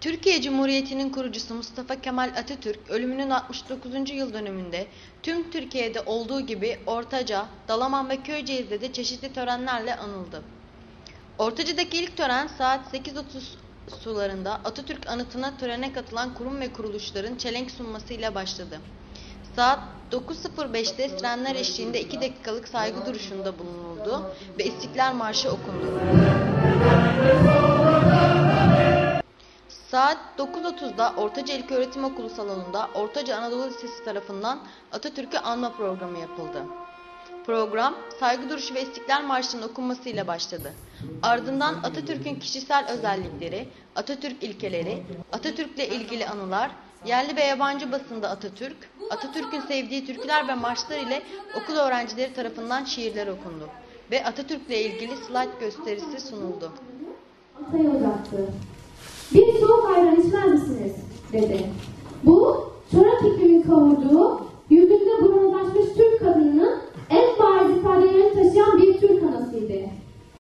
Türkiye Cumhuriyeti'nin kurucusu Mustafa Kemal Atatürk ölümünün 69. yıl dönümünde tüm Türkiye'de olduğu gibi Ortaca, Dalaman ve Köyceğiz'de de çeşitli törenlerle anıldı. Ortaca'daki ilk tören saat 8.30 sularında Atatürk anıtına törene katılan kurum ve kuruluşların çelenk sunmasıyla başladı. Saat 9.05'te sirenler eşliğinde 2 dakikalık saygı duruşunda bulunuldu ve İstiklal Marşı okundu. Saat 9.30'da Ortaca İlköğretim Okulu salonunda Ortaca Anadolu Lisesi tarafından Atatürk'ü anma programı yapıldı. Program, saygı duruşu ve İstiklal Marşı'nın okunmasıyla başladı. Ardından Atatürk'ün kişisel özellikleri, Atatürk ilkeleri, Atatürk'le ilgili anılar, yerli ve yabancı basında Atatürk, Atatürk'ün sevdiği türküler ve marşlar ile okul öğrencileri tarafından şiirler okundu ve Atatürk'le ilgili slide gösterisi sunuldu. Masaya uzattı dedi. Bu, çorak iklimin kavurduğu